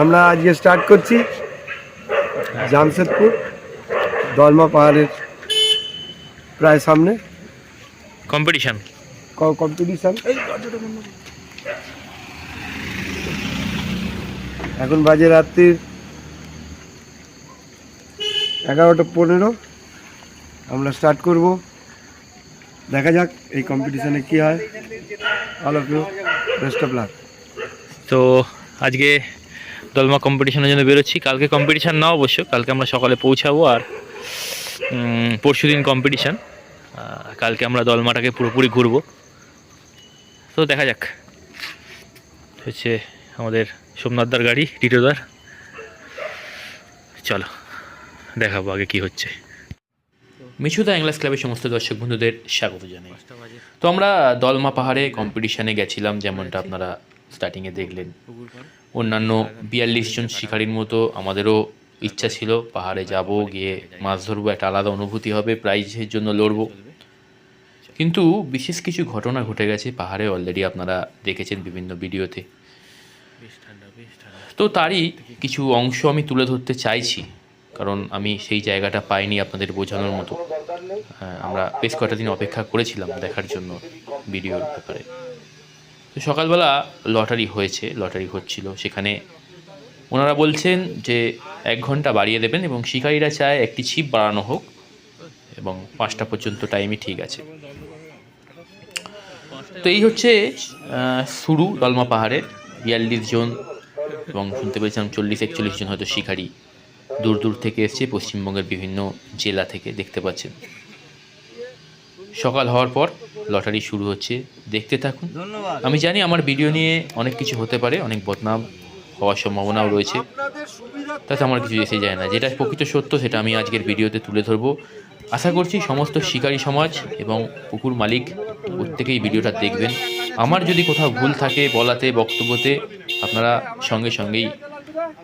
আমরা আজকে স্টার্ট করছি জামশেদপুর দলমা পাহাড়ের প্রায় সামনে। কম্পিটিশন কম্পিটিশান এখন বাজে রাত্রির এগারোটা পনেরো। আমরা স্টার্ট করব। দেখা যাক এই কম্পিটিশানে কি হয়। All of you best of luck তো আজকে দলমা কম্পিটিশনের জন্য বেরোচ্ছি। কালকে কম্পিটিশান না অবশ্য, কালকে আমরা সকালে পৌঁছাবো আর পরশু দিন কম্পিটিশান কালকে আমরা দলমাটাকে পুরোপুরি ঘুরবো। তো দেখা যাক। হচ্ছে আমাদের সোমনাথদার গাড়ি, টিটোদার। চলো, দেখাবো আগে কি হচ্ছে। মিছুদা ইংলিশ ক্লাবের সমস্ত দর্শক বন্ধুদের স্বাগত জানাই। তো আমরা দলমা পাহাড়ে কম্পিটিশানে গেছিলাম, যেমনটা আপনারা স্টার্টিংয়ে দেখলেন। অন্যান্য বিয়াল্লিশ জন শিকারীর মতো আমাদেরও ইচ্ছা ছিল। পাহাড়ে যাব, গিয়ে মাছ ধরবো, একটা আলাদা অনুভূতি হবে, প্রাইজের জন্য লড়বো। কিন্তু বিশেষ কিছু ঘটনা ঘটে গেছে পাহাড়ে অলরেডি আপনারা দেখেছেন বিভিন্ন ভিডিওতে। তো তারই কিছু অংশ আমি তুলে ধরতে চাইছি, কারণ আমি সেই জায়গাটা পাইনি আপনাদের বোঝানোর মতো। আমরা বেশ কয়েকটা দিন অপেক্ষা করেছিলাম দেখার জন্য ভিডিওর ব্যাপারে। তো সকালবেলা লটারি হয়েছে, লটারি হচ্ছিল। সেখানে ওনারা বলছেন যে এক ঘণ্টা বাড়িয়ে দেবেন এবং শিকারীরা চায় একটি ছিপ বাড়ানো হোক এবং পাঁচটা পর্যন্ত টাইমই ঠিক আছে। তো এই হচ্ছে শুরু দলমা পাহাড়ের বিয়াল্লিশ জন এবং শুনতে পেয়েছিলাম চল্লিশ, একচল্লিশ জন হয়তো শিকারী দূর দূর থেকে এসছে, পশ্চিমবঙ্গের বিভিন্ন জেলা থেকে দেখতে পাচ্ছেন। সকাল হওয়ার পর লটারি শুরু হচ্ছে। দেখতে থাকুন। আমি জানি আমার ভিডিও নিয়ে অনেক কিছু হতে পারে অনেক বদনাম হওয়ার সম্ভাবনাও রয়েছে। তাতে আমার কিছু এসে যায় না। যেটা প্রকৃত সত্য সেটা আমি আজকের ভিডিওতে তুলে ধরবো। আশা করছি সমস্ত শিকারী সমাজ এবং পুকুর মালিক প্রত্যেকেই ভিডিওটা দেখবেন। আমার যদি কোথাও ভুল থাকে বলাতে বক্তব্যতে আপনারা সঙ্গে সঙ্গেই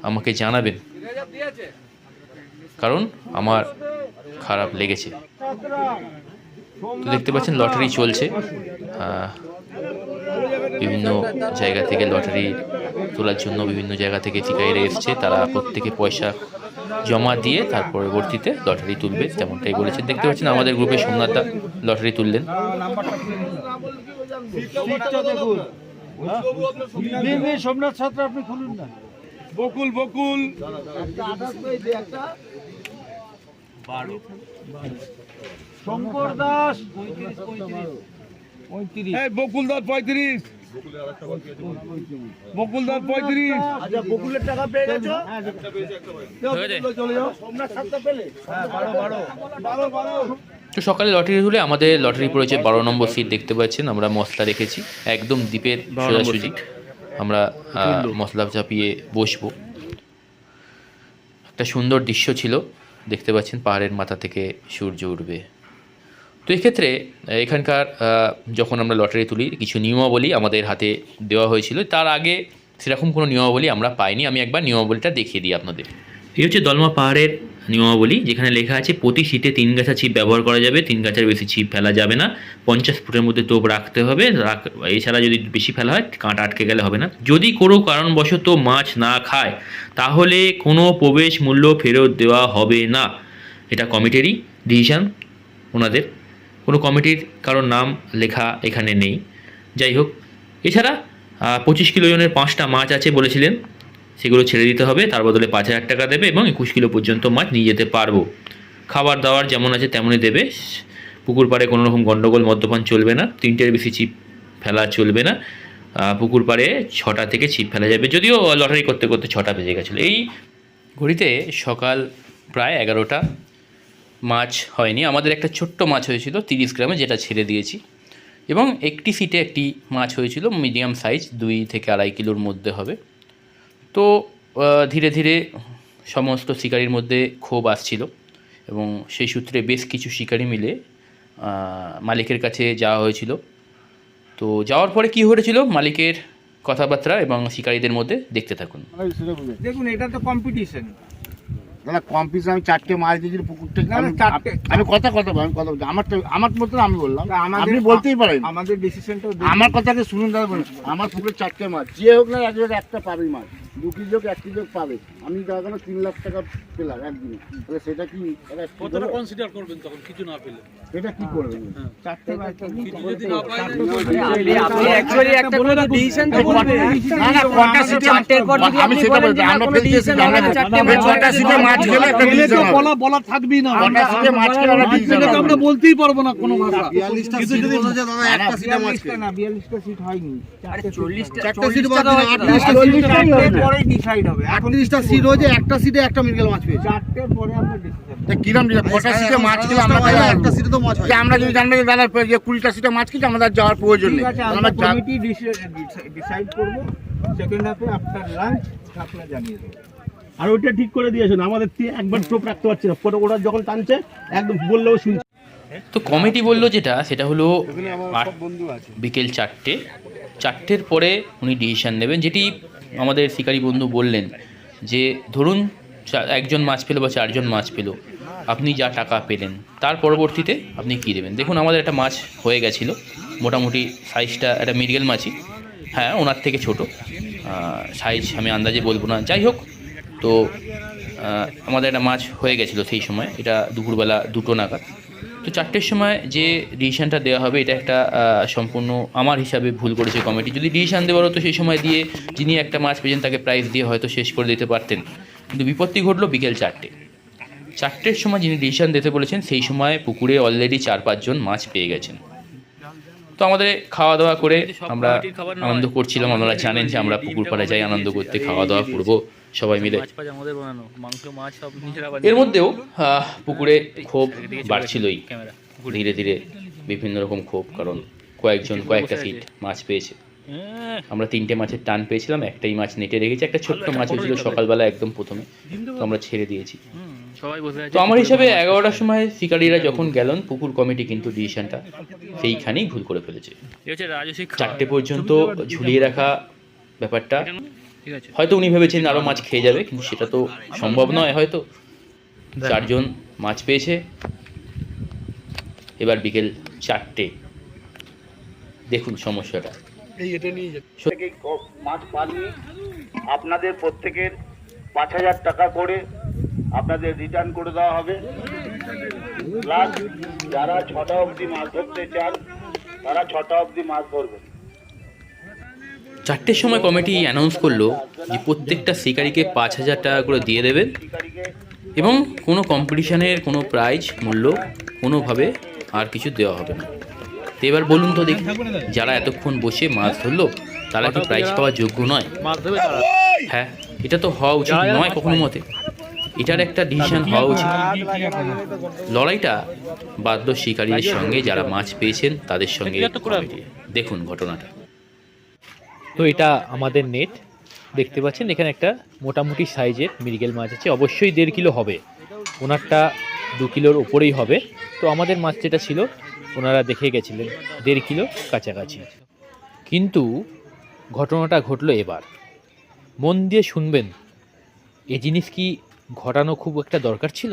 আমাকে জানাবেন। কারণ আমার খারাপ লেগেছে। দেখতে পাচ্ছেন লটারি চলছে। আহ, বিভিন্ন জায়গা থেকে লটারি তোলার জন্য বিভিন্ন জায়গা থেকে শিকারীরা এসছে। তারা প্রত্যেকে পয়সা জমা দিয়ে তার পরবর্তীতে লটারি তুলবে যেমনটাই বলেছেন। দেখতে পাচ্ছেন আমাদের গ্রুপে সোমনাথদা লটারি তুললেন। দিন সোমনাথ ছাত্র আপনি খুলুন না। বকুল বকুল। শঙ্কর দাস। পঁয়ত্রিশ। বকুল দাস পঁয়ত্রিশ। বকুল দাস পঁয়ত্রিশ। আচ্ছা বকুলের টাকা পেয়ে গেছো? চলে যাও সোমনাথ ছাত্র পেলে? হ্যাঁ বারো বারো। বারো বারো। তো সকালে লটারি তুলে আমাদের লটারি পড়েছে বারো নম্বর সিট দেখতে পাচ্ছেন আমরা মশলা রেখেছি। একদম দ্বীপের সোজাসুজি আমরা মশলা চাপিয়ে বসবো। একটা সুন্দর দৃশ্য ছিল দেখতে পাচ্ছেন পাহাড়ের মাথা থেকে সূর্য উঠবে। তো এক্ষেত্রে এখানকার যখন আমরা লটারি তুলি, কিছু নিয়মাবলী আমাদের হাতে দেওয়া হয়েছিল, তার আগে সেরকম কোনো নিয়মাবলী আমরা পাইনি। আমি একবার নিয়মাবলীটা দেখিয়ে দিই আপনাদের। এই হচ্ছে দলমা পাহাড়ের নিয়মাবলী, যেখানে লেখা আছে, প্রতি সিটে তিন গাছা ছিপ ব্যবহার করা যাবে, তিন গাছার বেশি ছিপ ফেলা যাবে না। পঞ্চাশ ফুটের মধ্যে টোপ রাখতে হবে এছাড়া যদি বেশি ফেলা হয়, কাঁটা আটকে গেলে হবে না। যদি কোনো কারণবশত মাছ না খায়, তাহলে কোনো প্রবেশ মূল্য ফেরত দেওয়া হবে না। এটা কমিটিরই ডিসিশান ওনাদের। কোনো কমিটির কারোর নাম লেখা এখানে নেই। যাই হোক, এছাড়া পঁচিশ কিলো জনের পাঁচটা মাছ আছে বলেছিলেন। সেগুলো ছেড়ে দিতে হবে, তার বদলে পাঁচ হাজার টাকা দেবে এবং একুশ কিলো পর্যন্ত মাছ নিয়ে যেতে পারব। খাবার দাবার যেমন আছে তেমনই দেবে। পুকুর পাড়ে কোনো রকম গণ্ডগোল মদ্যপান চলবে না। তিনটের বেশি ছিপ ফেলা চলবে না। পুকুর পাড়ে ছটা থেকে ছিপ ফেলা যাবে। যদিও লটারি করতে করতে ছটা বেজে গেছিল। এই ঘড়িতে সকাল প্রায় এগারোটা। মাছ হয়নি। আমাদের একটা ছোট্ট মাছ হয়েছিল, তিরিশ গ্রামে, যেটা ছেড়ে দিয়েছি। এবং একটি সিটে একটি মাছ হয়েছিল, মিডিয়াম সাইজ, দুই থেকে আড়াই কিলোর মধ্যে হবে। তো ধীরে ধীরে সমস্ত শিকারির মধ্যে ক্ষোভ আসছিল এবং সেই সূত্রে বেশ কিছু শিকারি মিলে মালিকের কাছে যাওয়া হয়েছিল। তো, যাওয়ার পরে কি হয়েছিল? মালিকের কথাবার্তা এবং শিকারীদের মধ্যে দেখতে থাকুন। দেখুন, এটা তো কম্পিটিশন দাদা পিস আমি চারটে মাছ দিয়েছি পুকুর থেকে আমি- কথা কথা আমি কথা বলছি আমার তো আমার মতন আমি বললাম। আপনি বলতেই পারেন। আমাদের ডিসিশনটা আমার কথাকে শুনুন দাদা বলুন। আমার পুকুরে চারটে মাছ। যে হোক না একটা পাবি মাছ। দু কেজি লোক এক কেজি লোক পাবে। আমি গেল তিন লাখ টাকা পেলাম একদিনে। তাহলে সেটা কি কতটা কনসিডার করবেন তখন? কিছু না পেলে। সেটা কি করবেন? কিছু যদি না পাই আপনি অ্যাকচুয়ালি একটা কোনো ডিসিশন তো বলবেন না না কটা সিটে চারটের পর যদি আমি সেটা বলছি আমরা কোনো আমরা চারটে কটা সিটে মাছ খেলে একটা ডিসিশন হবে। বলা বলা থাকবেই না। কটা সিটে মাছ খেলে আমরা ডিসিশন বলতেই পারব না কোনো ভাষা সিট সিট ডিসাইড হবে। এখন আটত্রিশটা সিট হয়েছে একটা সিটে একটা মাছ পেয়েছে। পরে আমরা ডিসিশন কিরম কটা সিটে মাছ আমরা একটা সিটে তো মাছ হয়। আমরা যদি জানলে যে দাদা যে কুড়িটা সিটে মাছ খেয়েছি আমাদের আর যাওয়ার প্রয়োজন নেই। আমরা কমিটি ডিসাইড করব। সেকেন্ড হাফে আফটার লাঞ্চ আপনারা জানিয়ে দেবো আর ওইটা ঠিক করে দিয়েছেন। আমাদের একবার চোখ রাখতে পারছি না। ওরা যখন টানছে একদম বললেও শুনছে। তো কমিটি বলল যেটা সেটা হলো বিকেল চারটে। চারটের পরে উনি ডিসিশান নেবেন যেটি আমাদের শিকারী বন্ধু বললেন যে, ধরুন একজন মাছ পেল বা চারজন মাছ পেল, আপনি যা টাকা পেলেন, তার পরবর্তীতে আপনি কী দেবেন? দেখুন, আমাদের একটা মাছ হয়ে গেছিল, মোটামুটি সাইজটা একটা মিরগেল মাছই। হ্যাঁ ওনার থেকে ছোট। সাইজ আমি আন্দাজে বলব না। যাই হোক, তো আমাদের একটা মাছ হয়ে গেছিল সেই সময়। এটা দুপুরবেলা দুটো নাগাদ। তো চারটের সময় যে ডিসিশানটা দেওয়া হবে, এটা একটা সম্পূর্ণ আমার হিসাবে ভুল করেছে কমিটি। যদি ডিসিশান দেওয়ার হতো সেই সময় দিয়ে যিনি একটা মাছ পেয়েছেন তাকে প্রাইজ দিয়ে হয়তো শেষ করে দিতে পারতেন। কিন্তু বিপত্তি ঘটলো বিকেল চারটে। চারটের সময় যিনি ডিসিশান দিতে বলেছেন, সেই সময় পুকুরে অলরেডি চার পাঁচজন মাছ পেয়ে গেছেন। তো আমাদের খাওয়া দাওয়া করে আমরা আনন্দ করছিলাম। আপনারা জানেন যে আমরা পুকুর পাড়ে যাই আনন্দ করতে খাওয়া দাওয়া করব। সবাই মিলে। এর মধ্যেও পুকুরে ক্ষোভ বাড়ছিলই। ধীরে ধীরে বিভিন্ন রকম ক্ষোভ কারণ কয়েকজন কয়েকটা সিট মাছ পেয়েছে। আমরা তিনটে মাছের টান পেয়েছিলাম একটাই মাছ নেটে রেখেছি একটা ছোট্ট মাছ হয়েছিল সকালবেলা একদম প্রথমে। তো আমরা ছেড়ে দিয়েছি। তো আমার হিসাবে এগারোটার সময় শিকারীরা যখন গেলেন পুকুর কমিটি কিন্তু ডিসিশনটা সেইখানেই ভুল করে ফেলেছে। এই হচ্ছে চারটে পর্যন্ত ঝুলিয়ে রাখা ব্যাপারটা। হয়তো উনি ভেবেছেন আরও মাছ খেয়ে যাবে কিন্তু সেটা তো সম্ভব নয় হয়তো। চারজন মাছ পেয়েছে। এবার বিকেল চারটে। দেখুন সমস্যাটা। মাছ পাননি? আপনাদের প্রত্যেকের পাঁচ হাজার টাকা করে আপনাদের রিটার্ন করে দেওয়া হবে। প্লাস যারা ছটা অবধি মাছ ধরতে চান তারা ছটা অবধি মাছ ধরবেন। চারটের সময় কমিটি অ্যানাউন্স করল যে প্রত্যেকটা শিকারীকে পাঁচ হাজার টাকা করে দিয়ে দেবে এবং কোনো কম্পিটিশনের কোনো প্রাইজ মূল্য কোনোভাবে আর কিছু দেওয়া হবে না। তো এবার বলুন তো দেখি যারা এতক্ষণ বসে মাছ ধরলো তারা কি প্রাইজ পাওয়ার যোগ্য নয়? মাছ ধরবে হ্যাঁ এটা তো হওয়া উচিত নয় কখনো মতে। এটার একটা ডিসিশন হওয়া উচিত। লড়াইটা বাদ্য শিকারীদের সঙ্গে যারা মাছ পেয়েছেন তাদের সঙ্গে। দেখুন ঘটনাটা। তো এটা আমাদের নেট দেখতে পাচ্ছেন এখানে একটা মোটামুটি সাইজের মৃগেল মাছ আছে। অবশ্যই দেড় কিলো হবে। ওনারটা দু কিলোর ওপরেই হবে। তো আমাদের মাছ যেটা ছিল ওনারা দেখে গেছিলেন। দেড় কিলো কাছাকাছি। কিন্তু ঘটনাটা ঘটলো এবার। মন দিয়ে শুনবেন এ জিনিস কি ঘটানো খুব একটা দরকার ছিল?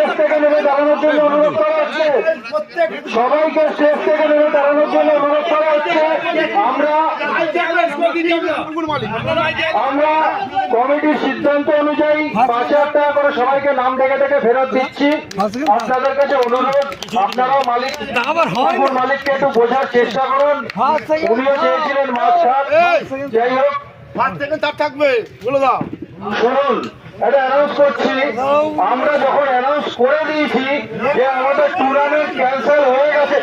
শেষ থেকে নেমে দাঁড়ানোর জন্য অনুরোধ করা হচ্ছে। সবাইকে শেষ থেকে নেমে দাঁড়ানোর জন্য অনুরোধ করা হচ্ছে। আমরা আমরা কমিটির সিদ্ধান্ত অনুযায়ী পাঁচ হাজার টাকা করে সবাইকে নাম ডেকে ডেকে ফেরত দিচ্ছি। আপনাদের কাছে অনুরোধ আপনারাও মালিক পুকুর মালিককে একটু বোঝার চেষ্টা করুন। উনিও চেয়েছিলেন মাছ যাই হোক। ফার্স্ট থেকে তার থাকবে বলে দাও। শুনুন আমরা যখন অ্যানাউন্স করে দিয়েছি যে আমাদের টুর্নামেন্ট ক্যান্সেল হয়ে গেছে।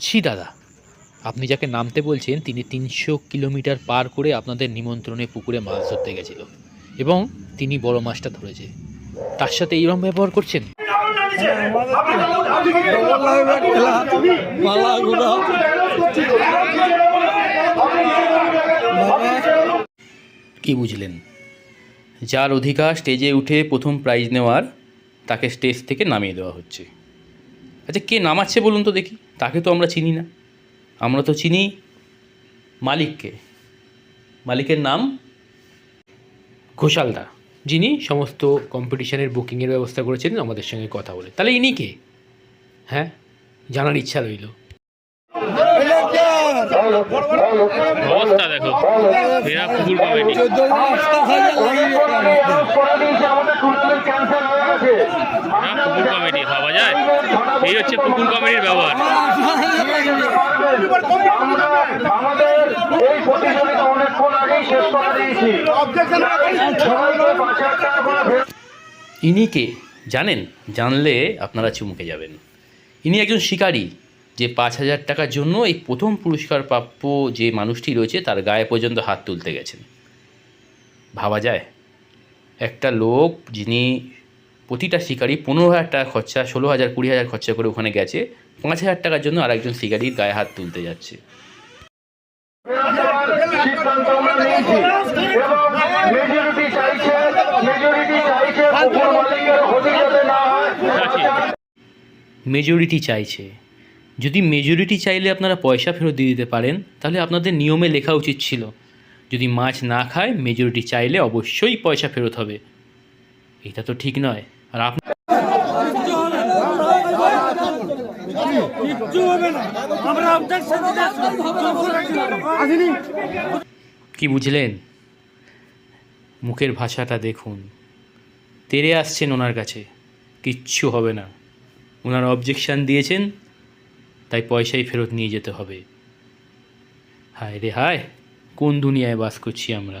ছি দাদা, আপনি যাকে নামতে বলছেন, তিনি তিনশো কিলোমিটার পার করে আপনাদের নিমন্ত্রণে পুকুরে মাছ ধরতে গেছিল। এবং তিনি বড় মাছটা ধরেছে। তার সাথে এইরকম ব্যবহার করছেন? কি বুঝলেন? যার অধিকার স্টেজে উঠে প্রথম প্রাইজ নেওয়ার, তাকে স্টেজ থেকে নামিয়ে দেওয়া হচ্ছে। আচ্ছা কে নামাচ্ছে বলুন তো দেখি। তাকে তো আমরা চিনি না। আমরা তো চিনি মালিককে। মালিকের নাম ঘোষালদা। যিনি সমস্ত কম্পিটিশনের বুকিংয়ের ব্যবস্থা করেছেন, আমাদের সঙ্গে কথা বলে। তাহলে ইনি কে? হ্যাঁ? জানার ইচ্ছা রইল। দেখো। এই হচ্ছে পুকুর কমিটির ব্যবহার। ইনি কে জানেন, জানলে আপনারা চমকে যাবেন। ইনি একজন শিকারী, যে পাঁচ হাজার টাকার জন্য এই প্রথম পুরস্কার প্রাপ্য যে মানুষটি রয়েছে, তার গায়ে পর্যন্ত হাত তুলতে গেছেন। ভাবা যায়, একটা লোক যিনি প্রতিটা শিকারি পনেরো হাজার টাকা খরচা, ষোলো হাজার, কুড়ি হাজার খরচা করে ওখানে গেছে। পাঁচ হাজার টাকার জন্য আরেকজন শিকারির গায়ে হাত তুলতে যাচ্ছে। মেজরিটি চাইছে। যদি মেজরিটি চাইলে আপনারা পয়সা ফেরত দিয়ে দিতে পারেন, তাহলে আপনাদের নিয়মে লেখা উচিত ছিল। যদি মাছ না খায়, মেজরিটি চাইলে অবশ্যই পয়সা ফেরত হবে। এটা তো ঠিক নয়। আর আপ কি বুঝলেন? মুখের ভাষাটা দেখুন। তেরে আসছেন ওনার কাছে। কিচ্ছু হবে না। ওনার অবজেকশান দিয়েছেন, তাই পয়সাই ফেরত নিয়ে যেতে হবে। হায় রে হায়, কোন দুনিয়ায় বাস করছি আমরা?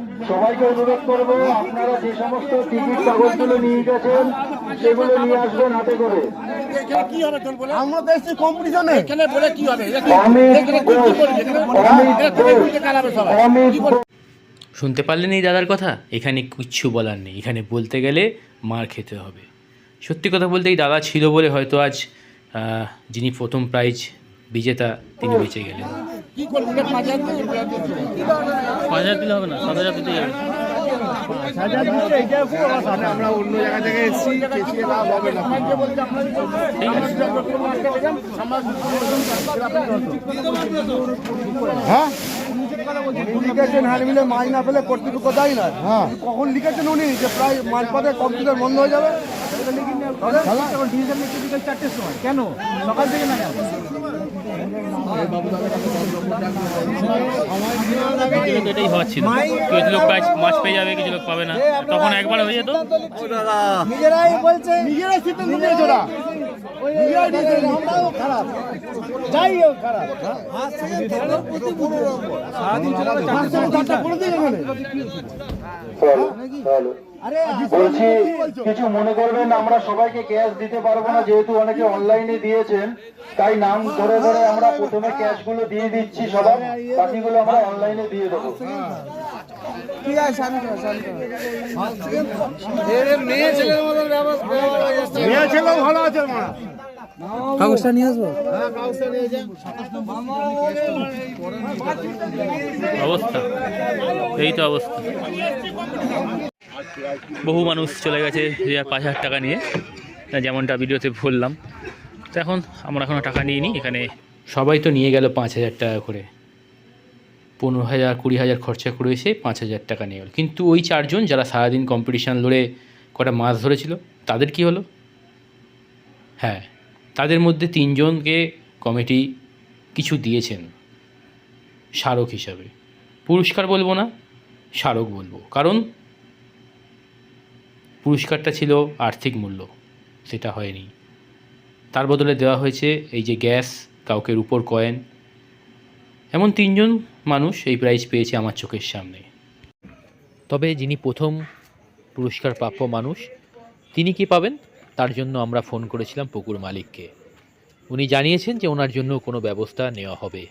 সবাইকে অনুরোধ করব আপনারা যে সমস্ত টিকিট কাগজগুলো নিয়ে গেছেন সেগুলো নিয়ে আসবেন হাতে করে। আমরা তো এসছি কম্পিটিশনে এখানে বলে কি হবে? অমিত ঘোষ, অমিত ঘোষ, অমিত ঘোষ। শুনতে পারলেন এই দাদার কথা? এখানে কিচ্ছু বলার নেই। এখানে বলতে গেলে মার খেতে হবে। সত্যি কথা বলতে এই দাদা ছিল বলে হয়তো আজ আহ, যিনি প্রথম প্রাইজ বিজেতা তিনি বেঁচে গেলেন। কি করব পাঁচ হাজার দিয়ে বলে দিচ্ছি। পাঁচ হাজার দিলে হবে না সাত হাজার দিতে যাবে আমরা অন্য জায়গা থেকে এসেছি চেঁচিয়ে লাভ হবে। না হ্যাঁ? লিখেছেন হ্যান্ড মিলে মাছ না পেলে কর্তৃপক্ষ দায়ী না হ্যাঁ। কখন লিখেছেন উনি যে প্রায় মাঝপথে কম্পিউটার বন্ধ হয়ে যাবে চারটের সময়। কেন? সকাল থেকে না কিছু লোক মাছ পেয়ে যাবে কিছু লোক পাবে না। তখন একবার হয়ে যেত। নিজেরাই বলছে নিজেরাই সিদ্ধান্ত নিয়েছে ওরা। নিজেরাই নিয়েছে, আমরাও খারাপ। যাই হোক খারাপ। সারাদিন বলছি? কিছু মনে করবেন আমরা সবাইকে ক্যাশ দিতে পারব না যেহেতু অনেকে অনলাইনে দিয়েছেন তাই নাম ধরে ধরে আমরা প্রথমে ক্যাশগুলো দিয়ে দিচ্ছি সবাই বাকিগুলো আমরা অনলাইনে দিয়ে দেবো। মেয়ে ছেলেও ভালো আছে কাগজটা নিয়ে আসব? হ্যাঁ অবস্থা। এই তো অবস্থা। বহু মানুষ চলে গেছে যে পাঁচ হাজার টাকা নিয়ে। যেমনটা ভিডিওতে বললাম। তো এখন আমরা এখনও টাকা নিয়ে নিই এখানে সবাই তো নিয়ে গেল পাঁচ হাজার টাকা করে। পনেরো হাজার, কুড়ি হাজার খরচা করে এসে পাঁচ হাজার টাকা নিয়ে গেল। কিন্তু ওই চারজন যারা সারাদিন কম্পিটিশান লড়ে কটা মাছ ধরেছিল, তাদের কি হলো? হ্যাঁ তাদের মধ্যে তিনজনকে কমিটি কিছু দিয়েছেন। স্মারক হিসাবে। পুরস্কার বলব না, স্মারক বলব। কারণ পুরস্কারটা ছিল আর্থিক মূল্য। সেটা হয়নি। তার বদলে দেওয়া হয়েছে এই যে গ্যাস কাউকে উপর কয়েন। এমন তিনজন মানুষ এই প্রাইজ পেয়েছে আমার চোখের সামনে। তবে যিনি প্রথম পুরস্কার প্রাপ্য মানুষ, তিনি কি পাবেন? তার জন্য আমরা ফোন করেছিলাম পুকুর মালিককে। উনি জানিয়েছেন যে ওনার জন্য কোনো ব্যবস্থা নেওয়া হবে।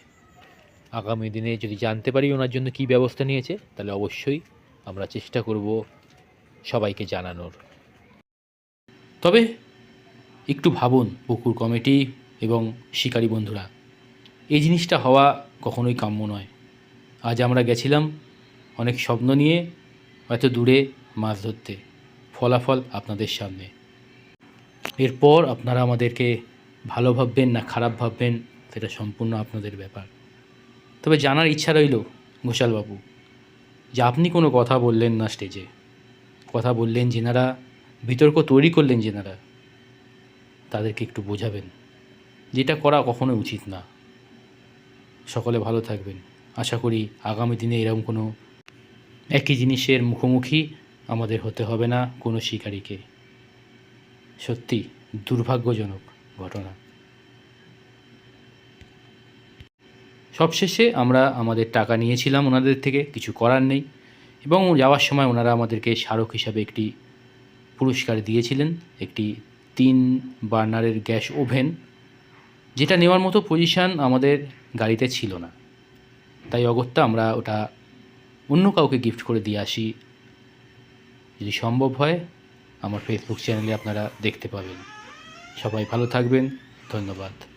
আগামী দিনে যদি জানতে পারি ওনার জন্য কী ব্যবস্থা নিয়েছে, তাহলে অবশ্যই আমরা চেষ্টা করব সবাইকে জানানোর। তবে একটু ভাবুন পুকুর কমিটি এবং শিকারী বন্ধুরা, এই জিনিসটা হওয়া কখনোই কাম্য নয়। আজ আমরা গেছিলাম অনেক স্বপ্ন নিয়ে, হয়তো দূরে মাছ ধরতে। ফলাফল আপনাদের সামনে। এরপর আপনারা আমাদেরকে ভালো ভাববেন না খারাপ ভাববেন, সেটা সম্পূর্ণ আপনাদের ব্যাপার। তবে জানার ইচ্ছা রইল ঘোষালবাবু যে আপনি কোনো কথা বললেন না স্টেজে। কথা বললেন যেনারা, বিতর্ক তৈরি করলেন যেনারা, তাদেরকে একটু বোঝাবেন। যেটা করা কখনো উচিত না। সকলে ভালো থাকবেন। আশা করি আগামী দিনে এরকম কোনো একই জিনিসের মুখোমুখি আমাদের হতে হবে না কোনো শিকারীকে। সত্যি দুর্ভাগ্যজনক ঘটনা। সবশেষে আমরা আমাদের টাকা নিয়েছিলাম ওনাদের থেকে, কিছু করার নেই। এবং যাওয়ার সময় ওনারা আমাদেরকে স্মারক হিসাবে একটি পুরস্কার দিয়েছিলেন, একটি তিন বার্নারের গ্যাস ওভেন, যেটা নেওয়ার মতো পজিশান আমাদের গাড়িতে ছিল না। তাই অগত্যা আমরা ওটা অন্য কাউকে গিফট করে দিয়ে আসি। যদি সম্ভব হয়, আমার ফেসবুক চ্যানেলে আপনারা দেখতে পাবেন। সবাই ভালো থাকবেন। ধন্যবাদ।